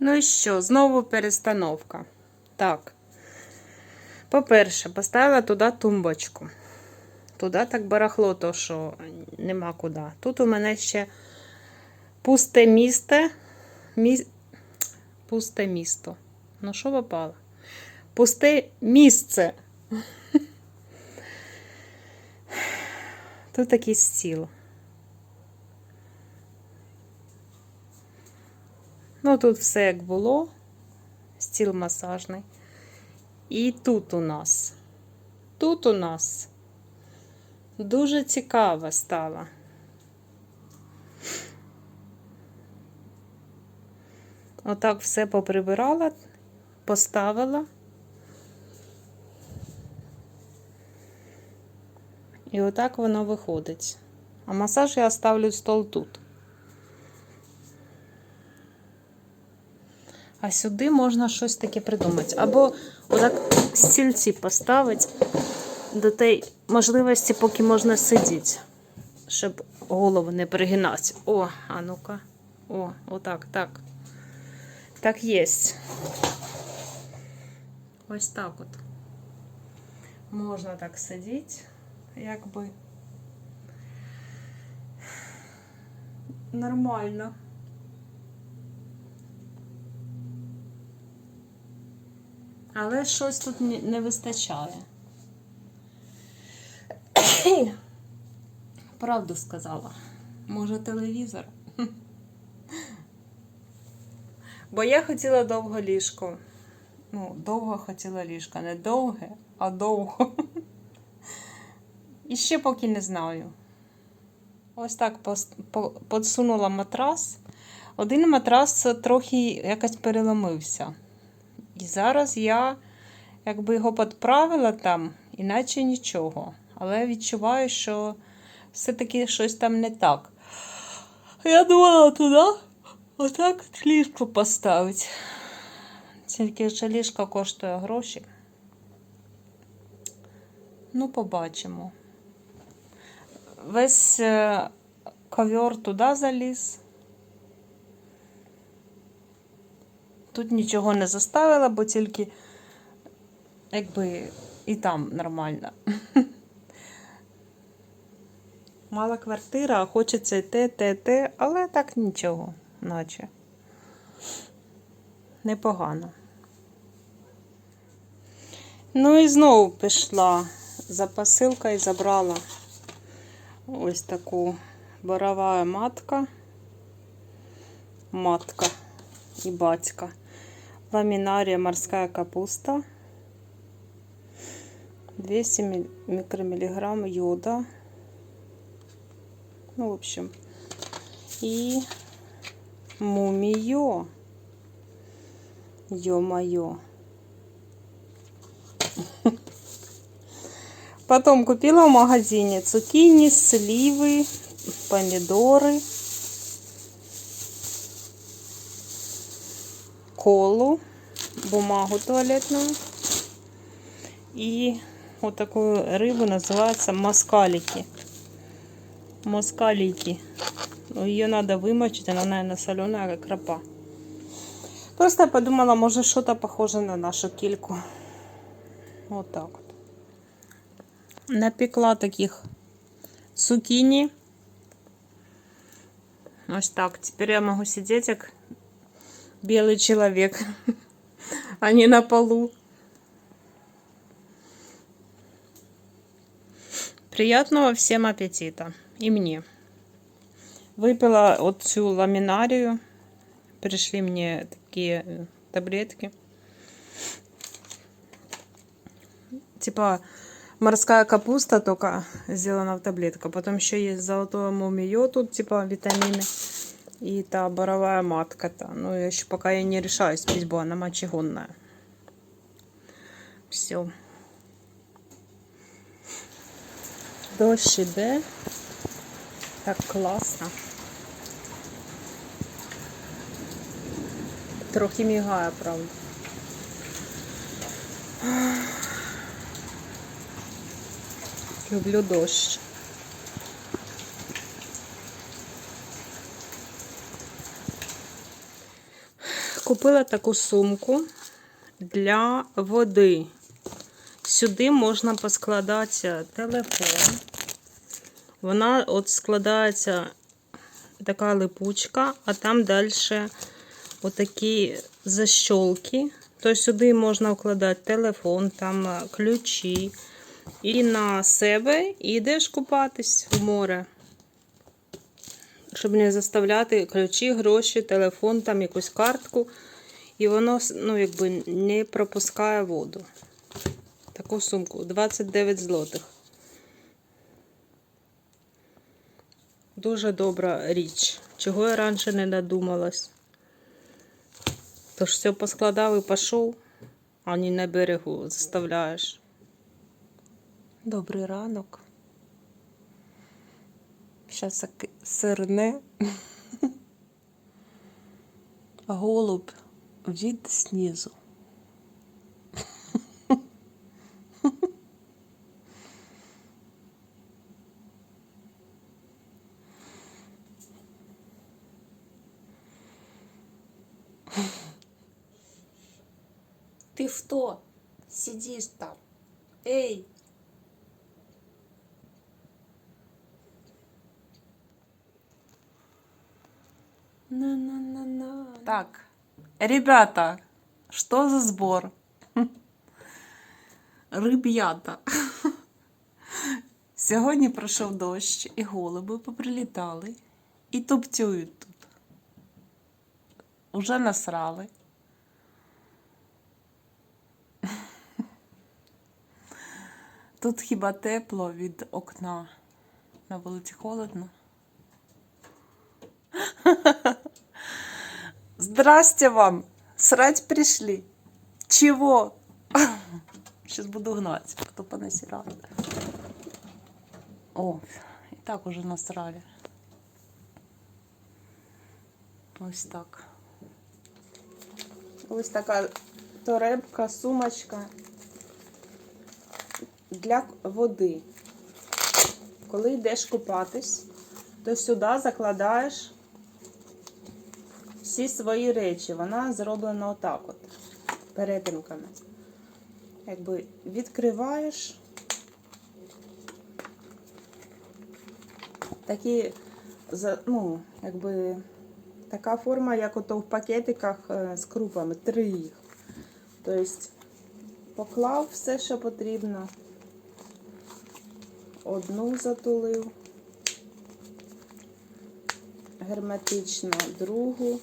Ну і що, знову перестановка. Так. По-перше, поставила туди тумбочку. Туди так барахло, то що нема куди. Тут у мене ще пусте місце. Мі... Пусте місто. Ну, що попало? Пусте місце. Тут такий стіл. Ну, тут все як було. Стіл масажний. І тут у нас. Тут у нас дуже цікаво стало. Отак все поприбирала, поставила. І отак воно виходить. А масаж я ставлю стол тут. А сюди можна щось таке придумати. Або отак стільці поставити до тієї можливості, поки можна сидіти, щоб голову не перегинати. О, а ну-ка. О, отак, так. Так є. Ось так от. Можна так сидіти, якби. Нормально. Але щось тут не вистачає. Правду сказала. Може, телевізор? Бо я хотіла довго ліжко. Ну, довго хотіла ліжко. Не довге, а довго. І ще поки не знаю. Ось так подсунула матрас. Один матрас трохи якось переломився. І зараз я якби його підправила там, іначе нічого. Але відчуваю, що все-таки щось там не так. Я думала туди отак ліжко поставити. Тільки ж ліжко коштує гроші. Ну, побачимо. Весь е, ковер туди заліз. Тут нічого не заставила, бо тільки якби і там нормально. Мала квартира, а хочеться і те, те, те, але так нічого, наче. Непогано. Ну і знову пішла за посилкою і забрала ось таку борова матка. Матка и батька. Ламинария морская капуста. 200 мил- микромиллиграмм йода. Ну, в общем. И мумиё. Ё-моё. Потом купила в магазине цукини, сливы, помидоры. Колу, бумагу туалетную и вот такую рыбу называется москалики. Москалики. Ну, Ее надо вымочить, она, наверное, соленая, как крапа. Просто я подумала, может, что-то похоже на нашу кильку. Вот так вот. Напекла таких цукини. Ось так. Теперь я могу сидеть, как белый человек, а не на полу. Приятного всем аппетита. И мне. Выпила вот всю ламинарию. Пришли мне такие э, таблетки. Типа морская капуста только сделана в таблетках. Потом еще есть золотое мумиё тут, типа витамины. И та боровая матка-то. Ну, я еще пока я не решаюсь пить, бо она мочегонная. Все. Дощ іде. Так класно. Трохи мігає, правда. Люблю дощ. Купила таку сумку для води. Сюди можна поскладати телефон. Вона от складається така липучка, а там далі отакі защолки. То сюди можна вкладати телефон, там ключі. І на себе йдеш купатись в море. Щоб не заставляти ключі, гроші, телефон, там якусь картку. І воно ну, якби не пропускає воду. Таку сумку 29 злотих. Дуже добра річ. Чого я раніше не додумалась. Тож все поскладав і пішов, а не на берегу заставляєш. Добрий ранок. Зараз сирне. Голуб від снизу. Ты что? Сидишь там? Эй! На-на-на-на. Так, ребята, что за сбор? Риб'ята. Сьогодні пройшов дощ, і голуби поприлітали і топтюють тут. Уже насрали. Тут хіба тепло від окна. На вулиці холодно. Здрасте вам! Срать пришли. Чего? Сейчас буду гнать, потом понасираю. О, і так уже насрали. Ось так. Ось така торебка, сумочка для води. Коли йдеш купатись, то сюди закладаєш всі свої речі. Вона зроблена отак от, перетинками. Якби відкриваєш такі, ну, якби така форма, як ото в пакетиках е, з крупами, три їх. Тобто поклав все, що потрібно. Одну затулив герметично, другу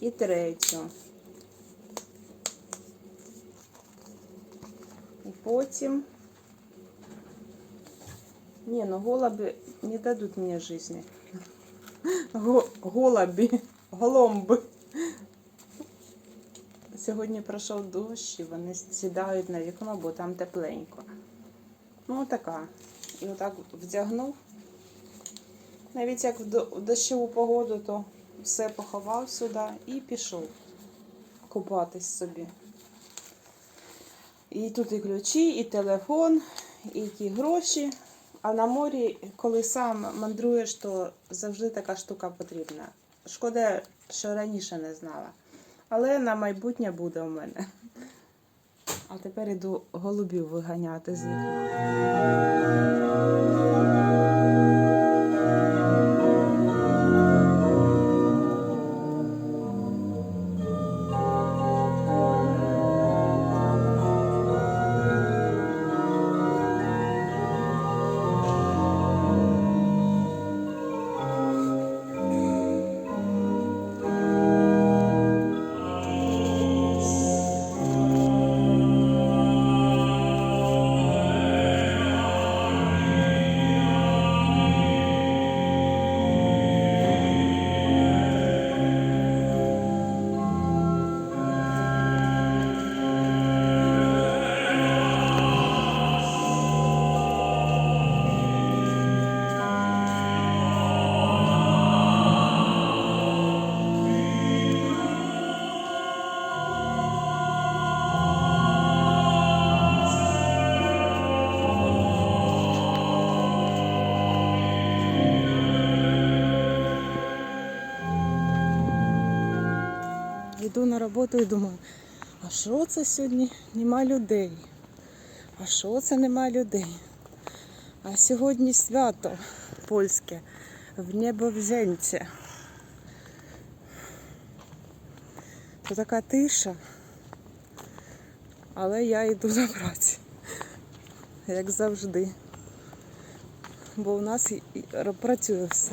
і третю. І потім. Не, ну голуби не дадуть мені жизни. Го- Голуби, голомби. Сьогодні пройшов дощ, і вони сідають на вікно, бо там тепленько. Ну, така. І отак вдягнув. Навіть як в дощову погоду, то все поховав сюди і пішов купатись собі. І тут і ключі, і телефон, і ті гроші. А на морі, коли сам мандруєш, то завжди така штука потрібна. Шкода, що раніше не знала. Але на майбутнє буде у мене. А тепер іду голубів виганяти з вікна. Йду на роботу і думаю, а що це сьогодні нема людей? А що це нема людей? А сьогодні свято польське в Небовзенці. То така тиша, але я йду на працю, як завжди. Бо у нас працює все.